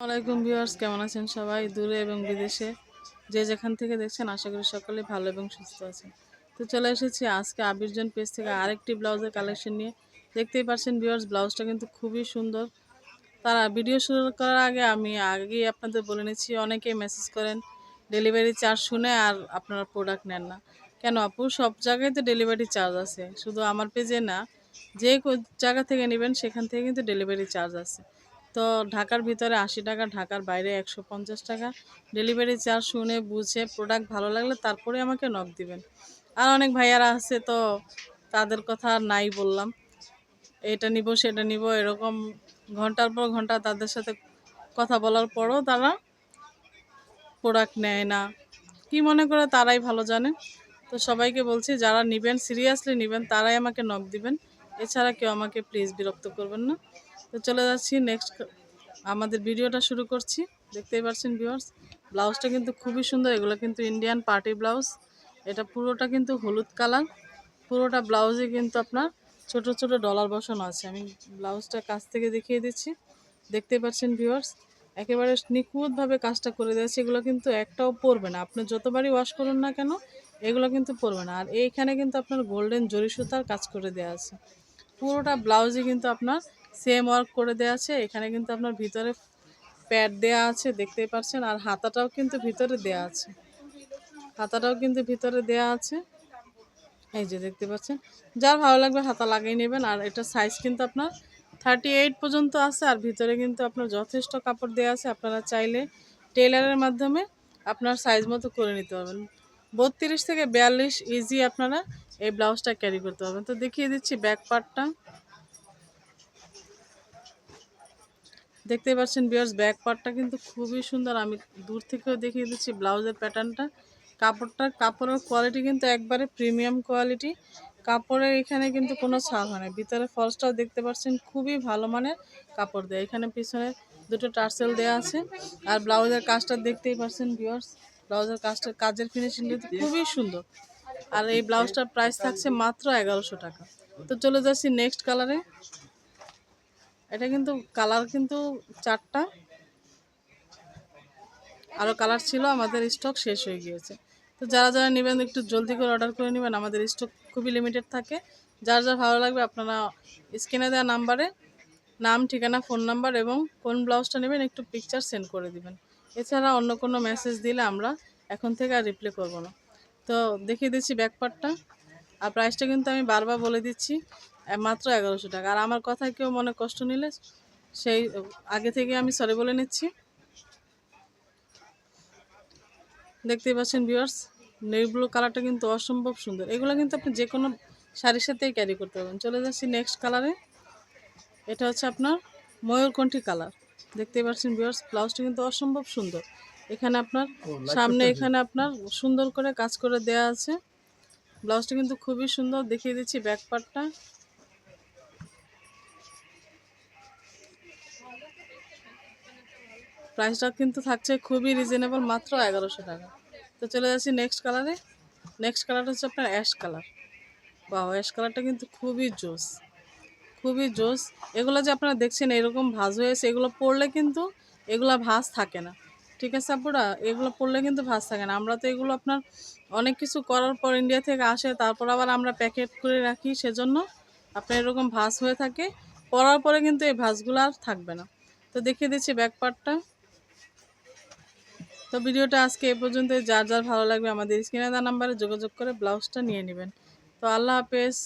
ওয়ালাইকুম ভিউয়ার্স, কেমন আছেন সবাই? দূরে এবং বিদেশে যে যেখান থেকে দেখছেন, আশা করি সকলে ভালো এবং সুস্থ আছেন। তো চলে এসেছি আজকে আবির্জন পেজ থেকে আরেকটি ব্লাউজের কালেকশন নিয়ে। দেখতেই পাচ্ছেন ভিউয়ার্স, ব্লাউজটা কিন্তু খুবই সুন্দর। তারা ভিডিও শুরু করার আগে আমি আগেই আপনাদের বলে নিচ্ছি, অনেকেই মেসেজ করেন ডেলিভারি চার্জ শুনে আর আপনারা প্রোডাক্ট নেন না। কেন আপু? সব জায়গায় তো ডেলিভারি চার্জ আছে। শুধু আমার পেজে না, যে জায়গা থেকে নেবেন, সেখান থেকে কিন্তু ডেলিভারি চার্জ আছে। তো ঢাকার ভিতরে আশি টাকা, ঢাকার বাইরে একশো পঞ্চাশ টাকা। ডেলিভারি চার্জ শুনে বুঝে প্রোডাক্ট ভালো লাগলে তারপরে আমাকে নক দিবেন। আর অনেক ভাইয়ারা আছে তো তাদের কথা নাই বললাম। এটা নিব, সেটা নিব, এরকম ঘণ্টার পর ঘণ্টা তাদের সাথে কথা বলার পরও তারা প্রোডাক্ট নেয় না। কি মনে করে তারাই ভালো জানে? তো সবাইকে বলছি, যারা নেবেন সিরিয়াসলি নেবেন, তারাই আমাকে নক দিবেন। এছাড়া কেউ আমাকে প্লিজ বিরক্ত করবেন না। তো চলে যাচ্ছি নেক্সট আমাদের ভিডিওটা শুরু করছি। দেখতেই পাচ্ছেন ভিউয়ার্স ব্লাউজটা কিন্তু খুবই সুন্দর, এগুলো কিন্তু ইন্ডিয়ান পার্টি ব্লাউজ এটা পুরোটা কিন্তু হলুদ কালার পুরোটা ব্লাউজে কিন্তু আপনার ছোট ছোট ডলার বসানো আছে। আমি ব্লাউজটা কাছ থেকে দেখিয়ে দিচ্ছি। দেখতেই পাচ্ছেন ভিউয়ার্স একেবারে নিখুঁতভাবে কাজটা করে দিয়েছে। এগুলো কিন্তু একটাও পরবে না। আপনি যতবারই ওয়াশ করুন না কেন, এগুলো কিন্তু পরবে না। আর এইখানে কিন্তু আপনার গোল্ডেন জরি সুতার কাজ করে দেওয়া আছে। পুরোটা ব্লাউজে কিন্তু আপনার সেম ওয়ার্ক করে দেওয়া আছে। এখানে কিন্তু আপনার ভিতরে প্যাড দেওয়া আছে, দেখতেই পাচ্ছেন। আর হাতাটাও কিন্তু ভিতরে দেওয়া আছে। হাতাটাও কিন্তু ভিতরে দেওয়া আছে। এই যে দেখতে পাচ্ছেন। যার ভালো লাগবে হাতা লাগিয়ে নেবেন। আর এটা সাইজ কিন্তু আপনার থার্টি এইট পর্যন্ত আছে। আর ভিতরে কিন্তু আপনার যথেষ্ট কাপড় দেওয়া আছে। আপনারা চাইলে টেলারের মাধ্যমে আপনার সাইজ মতো করে নিতে পারবেন। বত্রিশ থেকে বিয়াল্লিশ ইজি আপনারা এই ব্লাউজটা ক্যারি করতে পারবেন। তো দেখিয়ে দিচ্ছি ব্যাক পার্টটা দেখতেই পাচ্ছেন বিয়ার্স ব্যাক পার্টটা কিন্তু খুবই সুন্দর। আমি দূর থেকেও দেখিয়ে দিচ্ছি ব্লাউজের প্যাটার্নটা কাপড়টা, কাপড়ের কোয়ালিটি কিন্তু একবারে প্রিমিয়াম কোয়ালিটি কাপড়ের এখানে কিন্তু কোনো ছাড় হয় না। ভিতরে ফলসটাও দেখতে পাচ্ছেন, খুবই ভালো মানের কাপড় দেয়। এখানে পিছনে দুটো টার্সেল দেওয়া আছে। আর ব্লাউজের কাজটা দেখতেই পাচ্ছেন বিয়ার্স ব্লাউজের কাজটা, কাজের ফিনিশিং কিন্তু খুবই সুন্দর। আর এই ব্লাউজটার প্রাইস থাকছে মাত্র এগারোশো টাকা। তো চলে যাচ্ছি নেক্সট কালারে এটা কিন্তু কালার কিন্তু চারটা। আরও কালার ছিল, আমাদের স্টক শেষ হয়ে গিয়েছে। তো যারা যারা নেবেন, একটু জলদি করে অর্ডার করে নেবেন, আমাদের স্টক খুবই লিমিটেড থাকে। যার যা ভালো লাগবে, আপনারা স্ক্রিনে দেওয়া নাম্বারে নাম, ঠিকানা ফোন নাম্বার এবং কোন ব্লাউজটা নেবেন, একটু পিকচার সেন্ড করে দিবেন। এছাড়া অন্য কোনো মেসেজ দিলে আমরা এখন থেকে আর রিপ্লাই করব না। তো দেখিয়ে দিচ্ছি ব্যাকপারটা আর প্রাইসটা কিন্তু আমি বারবার বলে দিচ্ছি। মাত্র এগারোশো টাকা। আর আমার কথায় কেউ মনে কষ্ট নিলে সেই আগে থেকে আমি সরি বলে নিচ্ছি। দেখতেই পাচ্ছেন ভিউয়ার্স নেভি ব্লু কালারটা কিন্তু অসম্ভব সুন্দর। এগুলো কিন্তু আপনি যে কোনো শাড়ির সাথেই ক্যারি করতে পারবেন। চলে যাচ্ছি নেক্সট কালারে এটা হচ্ছে আপনার ময়ূরকণ্ঠী কালার দেখতেই পাচ্ছেন ভিউয়ার্স ব্লাউজটা কিন্তু অসম্ভব সুন্দর। এখানে আপনার সামনে এখানে আপনার সুন্দর করে কাজ করে দেয়া আছে। ব্লাউজটা কিন্তু খুবই সুন্দর। দেখিয়ে দিচ্ছি ব্যাক পার্টটা প্রাইসটা কিন্তু থাকছে খুবই রিজনেবল মাত্র এগারোশো টাকা। তো চলে যাচ্ছি নেক্সট কালারে নেক্সট কালারটা হচ্ছে আপনার অ্যাশ কালার বা অ্যাশ কালারটা কিন্তু খুবই জোস। খুবই জোস। এগুলো যে আপনারা দেখছেন এরকম ভাজ হয়েছে এগুলো পরলে কিন্তু এগুলো ভাজ থাকে না। ঠিক আছে আপুরা? এগুলো পরলে কিন্তু ভাজ থাকে না। আমরা তো এগুলো আপনার অনেক কিছু করার পর ইন্ডিয়া থেকে আসে, তারপর আবার আমরা প্যাকেট করে রাখি, সেজন্য আপনার এরকম ভাজ হয়ে থাকে। পরার পরে কিন্তু এই ভাঁজগুলো আর থাকবে না। তো দেখিয়ে দিচ্ছি ব্যাক পার্টটা তো ভিডিওটা আজকে এ পর্যন্ত, যার যার ভালো লাগবে আমাদের স্ক্রিনে দেওয়া নাম্বারে যোগাযোগ করে ব্লাউজটা নিয়ে নেবেন। তো আল্লাহ হাফেজ।